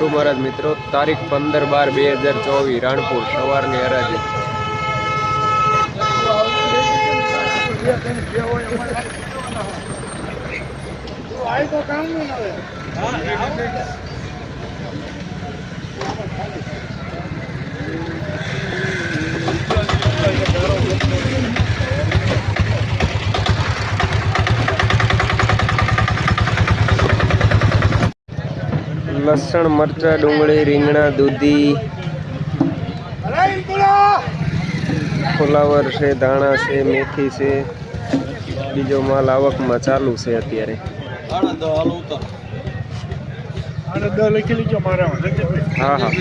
ગુરુ મહારાજ મિત્રો. તારીખ પંદર બાર બે હજાર ચોવીસ રાણપુર સવારની હરાજી. લસણ મરચા ડુંગળી રીંગણા દૂધી ફુલાવર છે ધાણા છે મેથી છે. બીજો માલ આવકમાં ચાલુ છે અત્યારે. હા હા.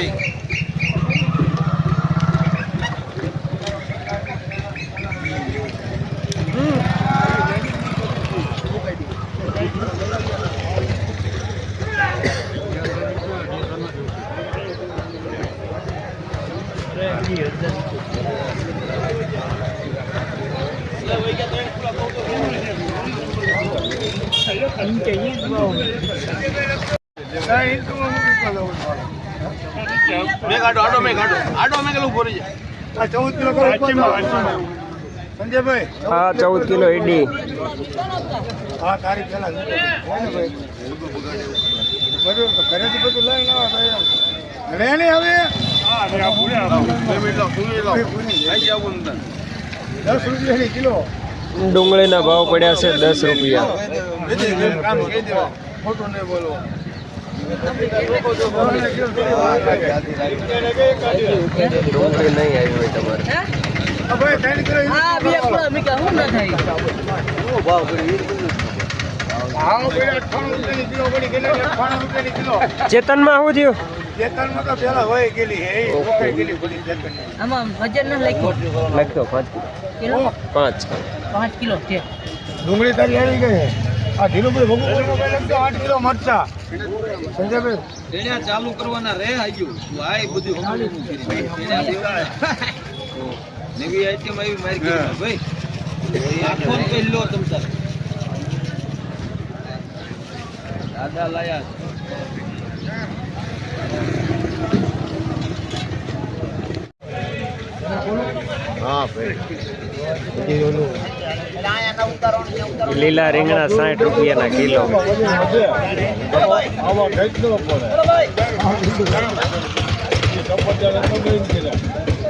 મેં કાઢો આડો મેં કાઢો. આડો મેં કેટલું ભરી જાય. ચૌદ કિલો કરો સંજયભાઈ. હા ચૌદ કિલો ઈડી હા તારી પેલા ભાઈ? બધું ઘરેથી બધું લઈને આવે હવે? ડુંગળીના ભાવ પડ્યા છે દસ રૂપિયા. ખોટું નહીં બોલો ડુંગળી નહીં આવી હોય તમારે. હા બે શું ના થાય. ભાવ કિલો ચેતનમાં શું થયું? ચેતનમાં તો પેલા હોય ગયેલી હે ગયેલી પડી ચેતન આમાં વજન ન લખ્યું. લખ્યો પાંચ કિલો. પાંચ. પાંચ કિલો છે. ડુંગળી તારી આવી ગઈ આ ઢીલુભાઈ ભગવાન લખજો આઠ કિલો મરચા. સંજયભાઈ. ચાલુ કરવાના રે આયુ. આય બધું નવી આઈટમ આવી મારી ભાઈ. આખો ને કઈ લો તમ તાર દાદા લાયા હા ભાઈ લીલા રીંગણા સાઠ રૂપિયાના કિલો આવા કંઈક ન પડે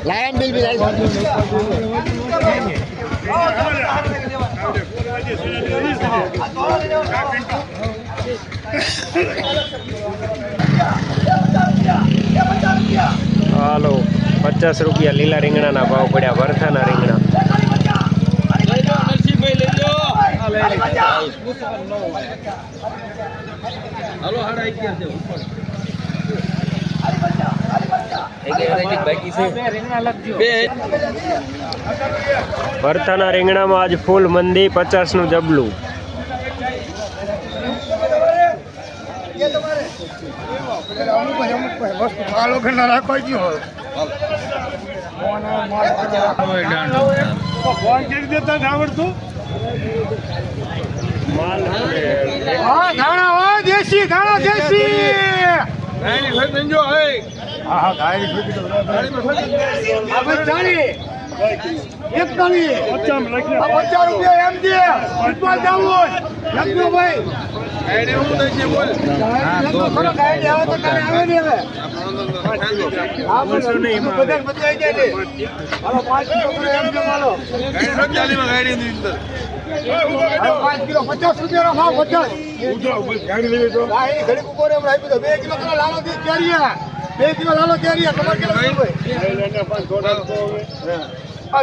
લાયન બિલ બી હાલો, પચાસ રૂપિયા લીલા રીંગણાના ભાવ પડ્યા વરથાના રીંગણા. ભરથાના રીંગણામાં આજ ફૂલ મંદી, પચાસનું જબલું. અમુક અમુક વસ્તુ આ લોખંડના રાખવા ગયો ફોન કરી દેતા જ આવડતું હા ધાણા હો પચાસ રૂપિયા એમ જાવું લખજો ને એમ ની પચાસ રૂપિયા ભાવ પચાસ. હા એ ઘડીક ઊભો રહે હમણાં આપી દો બે કિલો તમે લાલો કેરીયા. બે કિલો લાલો કેરીયા તમારે કેટલા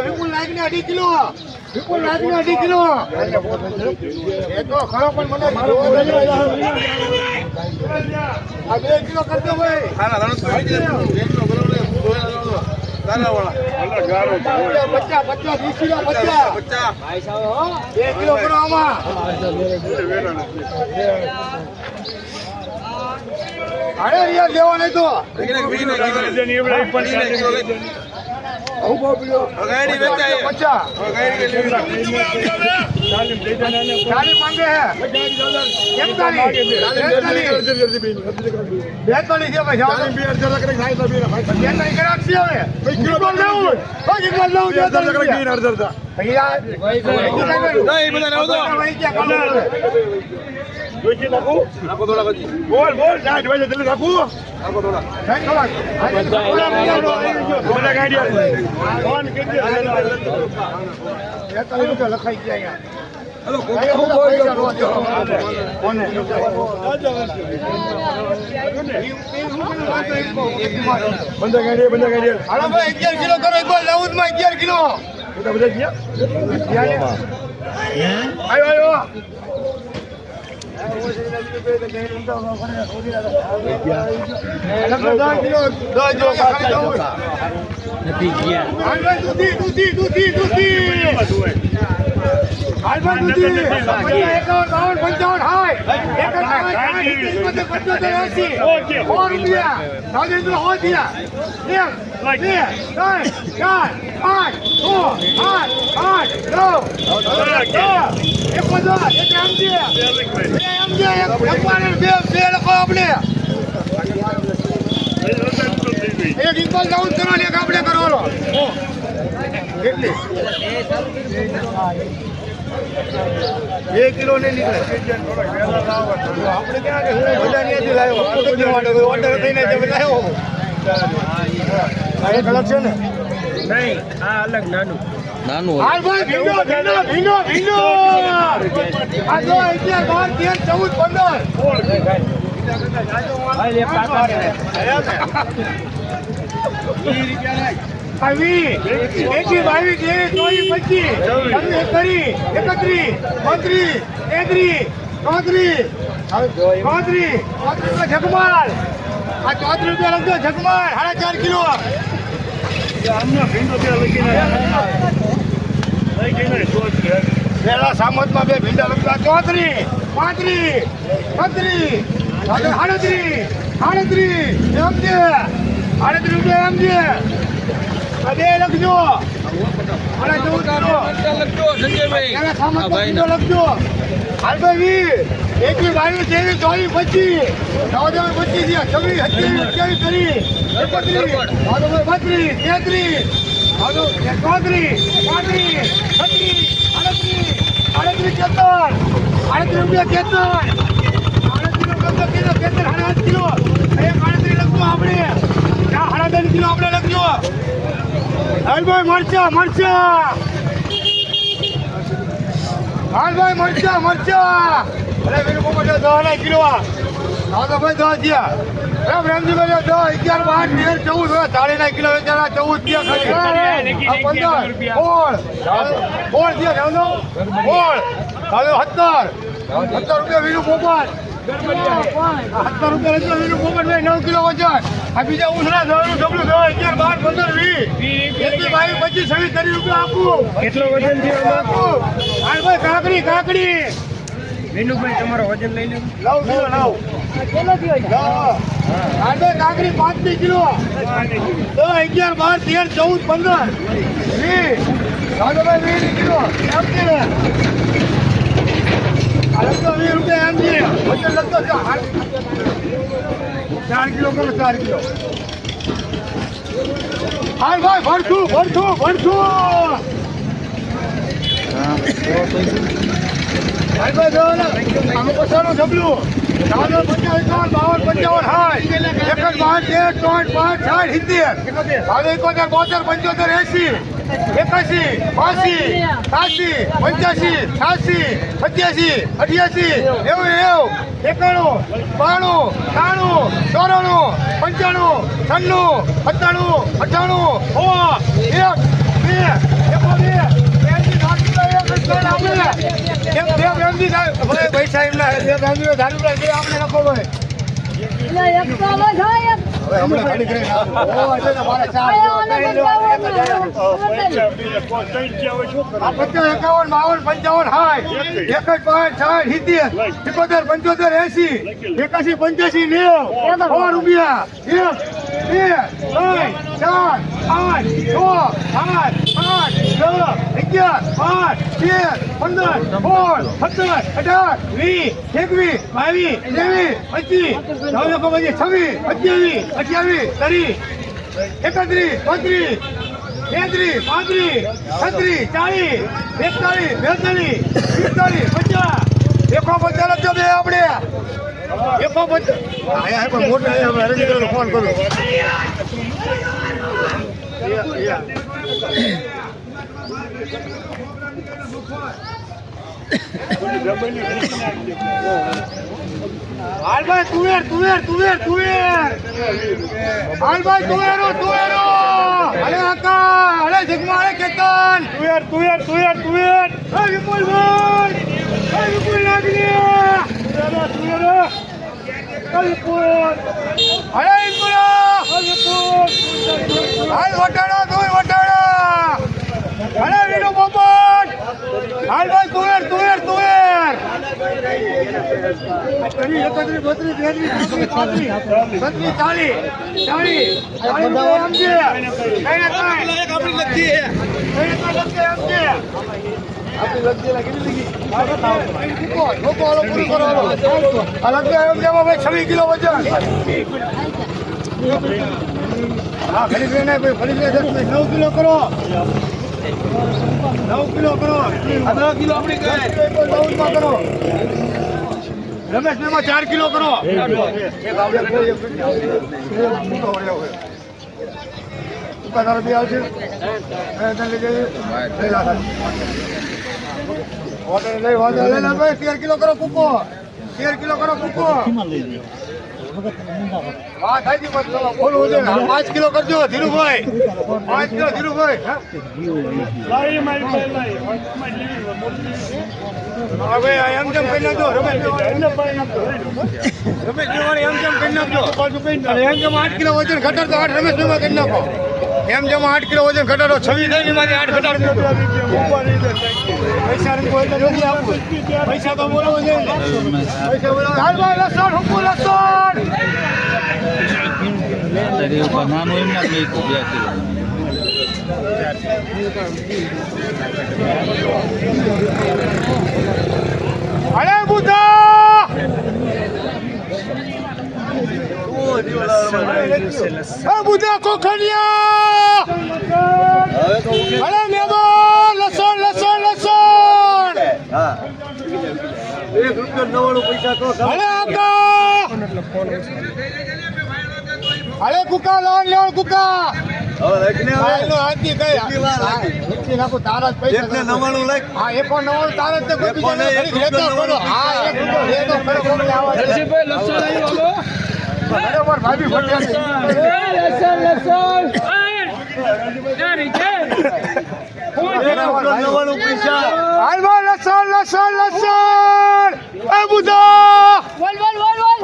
વિપુલ નાયક ને અઢી કિલો. વિપુલ નાયક ને અઢી કિલો. એ તો ખરો પણ મને આ બે કિલો કરજો ભાઈ. પચાસ પચાસ વીસ કિલો પચાસ બે કિલો કરો આમાં. અરે યાર લેવા નહીં તો. વીને કીધું વીને કીધું લઈ હું ભાવ પીડ્યો ગાડી વેચાય પચાસ ગાડી ચાલી માંગે હે. એકતાલીસ બેતાલીસ છે બેતાલીસ ગ્રાહક છે હવે. કિલો લેવું હોય. કિલો લેવું છે બેતાલીસ રૂપિયા. ભૈયા નહીં બધા લાવો તો વહી ગયા કલર થોડા પછી. બોલ બોલ સાઠ વાગે જલ્દી રાખું આપો થોડા. સાઠ કલાક. ઓલા બીજાનો આવી ગયો. ઓલા ગાડી ફોન કરી દે. બેતાલીસ રૂપિયા લખાઈ ગયા અહીંયા. બધા ગાડી બંધ ગાડી અગિયાર કિલો કરો એક વાર લાવું માં અગિયાર કિલો બધા બધા ગયા આવ્યો આવ્યો દૂધી દૂધી દૂધી દૂધી રાજેન્દ્ર થયા એક બે ત્રણ ચાર પાંચ છ આઠ આઠ નવ એક પચાસ એક એમજે બે એમજે એક બે બે લખો આપણે એક ઇક્વલ ડાઉન કરવાની એક આપણે કરવાનો કેટલી બે કિલો નહીં નીકળે. આપણે ક્યાં બધા ત્યાંથી લાવ્યો. આ તો કેવા માટે કોઈ ઓર્ડર થઈને લાવ્યો આ એક અલગ છે ને? નહીં આ અલગ નાનું. હાલ ભાઈ ભીંડો ભીંડો ભીંડો ભીંડો! આ જો અગિયાર બાર તેર ચૌદ પંદર! આવી એકી બાવીસ ત્રેવીસ ચોવીસ પચીસ છવ્વીસ એકત્રીસ એકત્રીસ બત્રીસ તેત્રીસ ચોત્રીસ ચોત્રીસ ચોત્રીસ જગમાલ આ ચોત્રીસ રૂપિયા લખજો જગમાલ સાડા ચાર કિલો. પેલા સામતમાં બે ભીંડા લખતા ચોત્રીસ પાંત્રીસ છત્રીસ સાડત્રીસ સાડત્રીસ એમ છે સાડત્રીસ રૂપિયા એમ છે આ લખજો. ચૌદ કિલો પેલા સામતમાં ભીંડો લખજો. હાલ ભાઈ વીસ એકવીસ બાવીસ ત્રેવીસ ચોવીસ પચીસ ચૌદ પચીસ છવ્વીસ સત્યાવીસ અઠ્યાવીસ ત્રીસ એકત્રીસ. બત્રીસ તેત્રીસ. ચોત્રીસ. પાંત્રીસ. છત્રીસ. આડત્રીસ. આડત્રીસ તેતર આડત્રીસ રૂપિયા તેતર આડત્રીસ રૂપિયા તેતર સાડા કિલો એક આડત્રીસ લખજો આપણે. સાડા ત્રણ કિલો આપણે લખજો હાલભાઈ મરચા મરચા. હાલભાઈ મરચા મરચા. અરે વીર પોપટ દસ ના કિલો ભાઈ દસ થયા. એમ રેમજીભાઈ દસ અગિયાર બાર તેર ચૌદ તાળી ના કિલો વેચારા ચૌદ થયા પંદર. સોળ સોળ થયા સત્તર. સત્તર રૂપિયા વીરું પોપટ. સત્તર રૂપિયા વીરું પોપટ ભાઈ નવ કિલો વજન. આ બીજા ઉછળા દવાનું ડબલું દસ અગિયાર બાર પંદર વીસ. એટલે ભાઈ પચીસ છવ્વીસ તરી રૂપિયા આપું. કેટલો વજન છે આમાં? આપું હાલ ભાઈ કાકડી કાકડી. વિનુભાઈ તમારો વજન લઈ લો. નવ કિલો નવ કેટલો થયો છે? આડે કાકડી પાંત્રીસ કિલો. દસ અગિયાર બાર તેર ચૌદ પંદર. વીસ. રાઘવભાઈ વીસ કિલો. એમ કે ને આ લખતો વીસ રૂપિયા એમ છે વજન લખતો છે. ચાર કિલો કરો, ચાર કિલો. હાલ ભાઈ ભરતું ભરતું ભરતું બોતેર, પંચોતેર એસી એકાસી બાસી સાસી પંચ્યાસી, છ્યાસી સત્યાસી અઠ્યાસી એવું એવું એકાણું બાણું ત્રાણું ચોરાણું પંચાણું છન્નું સત્તાણું અઠાણું સો એક બે એકો બે ભાઈ સાહેબ ના બે આપણે લખો ભાઈ. હવે હમણાં ખાલી કરીને એકાવન બાવન પંચાવન સાઠ એક જ. પાંચ સાઠ સિત્તેર સિત્તોતેર પંચોતેર એસી એકાસી પંચ્યાસી નેવ. સો રૂપિયા. એક બે ત્રણ ચાર આઠ છ આઠ આઠ છ અગિયાર પાંચ તેર પંદર સોળ સત્તર અઢાર વીસ એકવીસ બાવીસ ત્રેવીસ પચીસ પછી છવ્વીસ અઠ્યાવીસ અઠ્યાવીસ ત્રીસ એકત્રીસ બત્રીસ તેત્રીસ પાંત્રી છત્રી ચાલીસ એકતાળી બેતાલીસ, પિસ્તાલીસ, પચાસ. એકો પચાસ લખજો બે આપણે. એકો પચાસ મોટા હવે ફોન કરું હાલભાઈ તુવેર તુવેર તુવેર તુવેર. હાલભાઈ તુવેરો તુવેરો. અરે આકા અરે જગમા અરે કેતન તુયર તુવેર તુયર તુવેર એ વિપુલભાઈ એ વિપુલ નાગરી તુવેરો તુયર એ વિપુલ વિપુલ એ વિપુલ હાલ વટાણા તુવેર વટાણા અરે વીણુ પોપટ હાલભાઈ તુવેર તુયર તુયર તુયર એકત્રીસ બત્રીસ તેત્રીસ ચોત્રીસ પાંત્રીસ બત્રીસ ચાલીસ ચાલીસ ચાલીસ રૂપિયા એમ છે કઈ ના કઈ કઈ ના કઈ એમ છે આપણી લગતી લાગી? નથી લોકો લોકો આલો પૂરું કરો આલો. આ લગતી એમ છવ્વીસ કિલો વજન. હા લે નવ કિલો કરો. નવ કિલો કરો. અઢાર કિલો આપણી કરો. રમેશ મેમાં ચાર કિલો કરો. આવશે. તેર કિલો કરો કૂકો તેર કિલો કરો હા, પાંચ કિલો કરજો ધીરુભાઈ પાંચ કિલો ધીરુભાઈ હા? હા ભાઈ આ એમ તેમ કરી નાખજો રમેશ રમેશ એમ કેમ કરી નાખજો એમ જેમ આઠ કિલો વજન ઘટાડતો આઠ રમેશ કરી નાખો એમ જેમ આઠ કિલો વજન ઘટાડો, છવ્વીસ થાય મારી આઠ ઘટાડો. પૈસા તો બોલવો જોઈએ નાનું એમ ના બે અરે એ બુધા કોખણિયા અરે મેમો લસણ લસણ લસણ! અરે આકા અરે કુકા લોન લેવડ કુકા! પૈસા નવાણું માર ભાભી ફટ્યા છે. લસણ લસણ. લસણ લસણ લસણ. એ બુધા.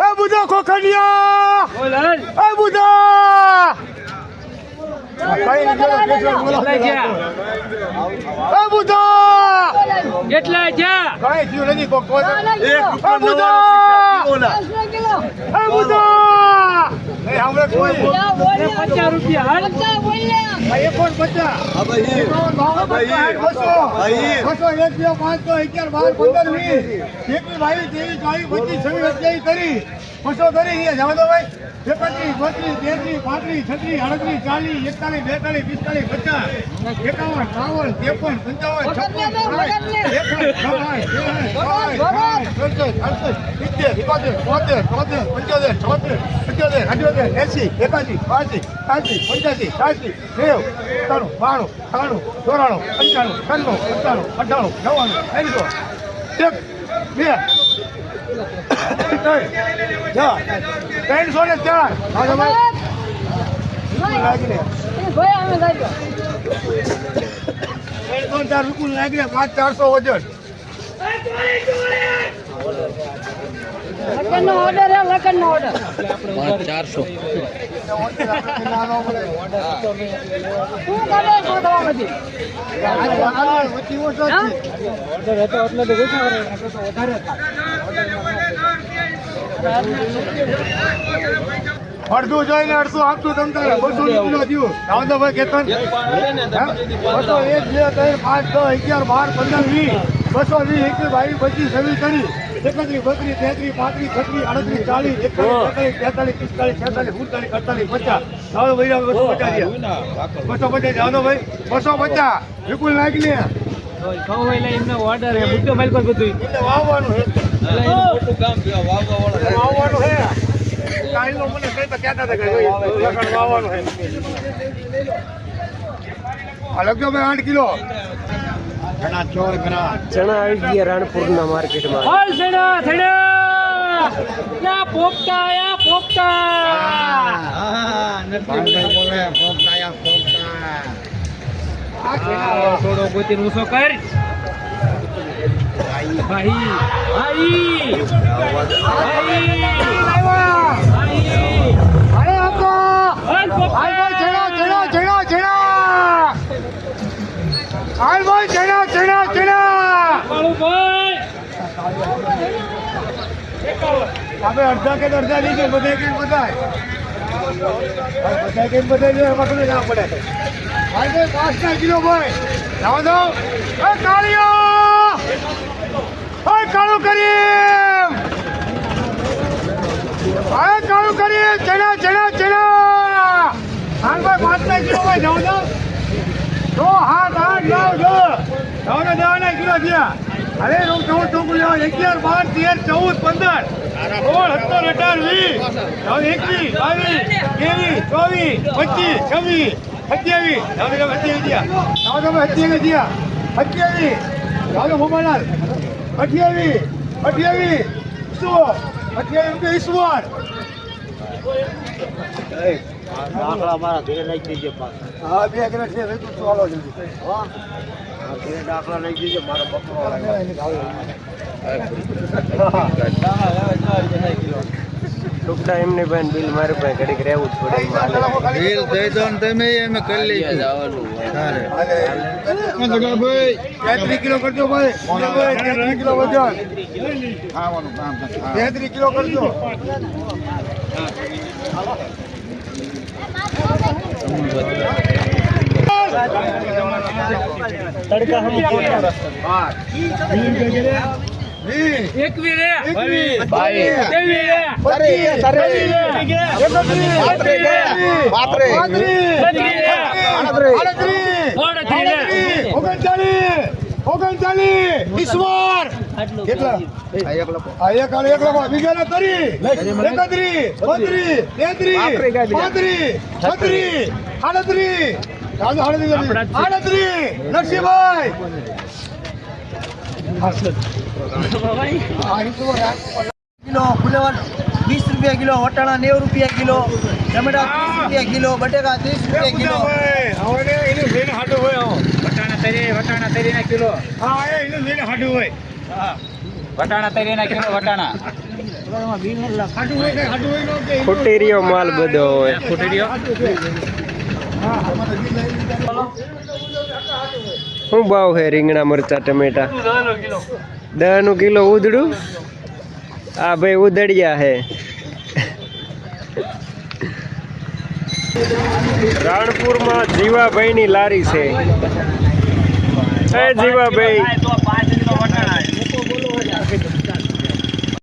એ બુધા ખોખડિયા એ બુધા કઈ નહીં બોલો, કેશવ બોલો. એ બુધા કેટલા છે કઈ થયું નથી પચાસ રૂપિયા પચાસ અગિયાર, બાર, પંદર, વીસ. એકવીસ, બાવીસ, ત્રેવીસ, ચોવીસ, પચીસ, છવ્વીસ, સત્યાવીસ કરી. બસો કરી જવાદો ભાઈ. એકત્રીસ, બત્રીસ, તેત્રીસ, પાંત્રીસ, છત્રીસ, અડત્રીસ ચાલીસ, એકતાલીસ, બેતાલીસ, પિસ્તાલીસ, પચાસ, એકાવન, બાવન, ત્રેપન, પંચાવન, છપ્પન, સિત્તેર, એકોતેર, બોતેર, તોતેર, પંચોતેર, છોતેર, પંચોતેર, અઠ્યોતેર, એંસી, એકાસી, બાસી, ત્યાંસી, પંચ્યાસી, છ્યાસી, નેવું, સત્તાણું, બાણું, ત્રાણું, ચોરાણું, પંચાણું, છન્નું, સત્તાણું, અઠ્ઠાણું, નવ્વાણું, ત્રણસો, એક, બે, ત્રણ, ચાર, ત્રણસો ને ચાર. હા તો ભાઈ. લાગીને ભાઈ અમે ગાજો ને ચાર રૂપિયા લાગીને પાંચ ચારસો વજન. લખન નો ઓર્ડર હે લખન નો ઓર્ડર ચારસો. શું કરે છો તમારા બધી વચ્ચે ઓછો જ છે. અડધું જોઈને અડધું આપતું તમ તારે. બસો કિલો થયું. આવો ભાઈ કેતન બસો એક બે ત્રણ પાંચ છ અગિયાર બાર પંદર વીસ. બસો વીસ એકવીસ બાવીસ પચીસ છવ્વીસ ત્રીસ. એકત્રીસ બત્રીસ તેત્રીસ પાંત્રીસ છત્રીસ આડત્રીસ ચાલીસ એકતાલીસ બેતાલીસ તેતાલીસ પિસ્તાલીસ છેતાલીસ સુડતાલીસ અડતાલીસ પચાસ. આવો ભાઈ બસો પચાસ. બસો પચાસ આવો ભાઈ બસો પચાસ. વિપુલ નાખ ને બધું વાવવાનું હે વાવવાનું હે કાલનો મને કઈ તો કહેતા હતા કે લગન વાવવાનું હે આ લખજો ભાઈ આઠ કિલો. ઘણા ચોર ઘણા. ચણા આવી ગયા રાણપુરના માર્કેટમાં. હાલ છેડા છેડા યા પોપટા યા પોપટા? થોડો ગોતી ઊંચો કર. પોપટા આપણે અડધા કે અડધા લીધે બધા કેમ બધાય બધા કે બધાય જો એમાં કોઈ ના પડે ભાઈ પાંચ ના કિલો ભાઈ જાઓ દો કાળીઓ કાળું કરીએ. એ કાળું કરીએ. ચણા ચણા ભાઈ પાંચ ના કિલો ભાઈ, જાઓ દો તો હાથ આઠ નવ જો. જાઓ ને દવા ના કિલો થયા. અરે હું ચૌદ ચોકું જાઓ અગિયાર, બાર, તેર, ચૌદ, પંદર. સોળ, સત્તર, અઢાર, વીસ. એકવીસ, બાવીસ, ત્રેવીસ, ચોવીસ, પચીસ, છવ્વીસ, સત્યાવીસ. નવ તમે સત્યાવીસ થયા. જાઓ તમે સત્યાવીસ થયા. સત્યાવીસ. ને, મોબાઈલ અઠ્યાવીસ અઠ્યાવીસ સો અઠ્યાવીસ રૂપિયા ઈશ્વર હા બે કિલો છે ભાઈ તું ચાલો જલ્દી. ટૂંકડા ને બેન બિલ મારી પાસે ઘડીક રહેવું જ પડે બિલ દઈ દો ને તમે એમ કરી લઈશું તેત્રીસ કિલો કરજો ભાઈ. ભાઈ કિલો વજન. તેત્રીસ કિલો કરજો. વીસ, એકવી રે એકવીસ, તેવી રે પચીસ, છવ્વીસ, એકત્રીસ, પાંત્રીસ, આડત્રીસ, આડત્રીસ, ઓગણચાલીસ ઓગણચાલીસ ઈશ્વર કેટલા આ એક આને એક લખો બીજાના તરી એકત્રીસ બત્રીસ તેત્રીસ પાંત્રીસ છત્રીસ આડત્રીસ આડત્રીસ આડત્રીસ નરસિંહભાઈ કિલો ફુલેવર વીસ રૂપિયા કિલો વટાણા નેવું રૂપિયા કિલો ટમેટા ત્રીસ રૂપિયા કિલો બટેકા ત્રીસ રૂપિયા કિલો વટાણા તરી વટાણા કિલો હા એનું લઈને હાડું હોય વટાણા તરી કિલો વટાણા હાડું હોય કે હાડું હોય નો કે ખૂટી રહ્યો માલ બધો હોય ફૂટી શું ભાવ છે રીંગણા મરચા ટમેટા દસનું કિલો ઉધડું? આ ભાઈ ઉધડિયા હે. રાણપુરમાં જીવાભાઈની લારી છે. એ જીવાભાઈ.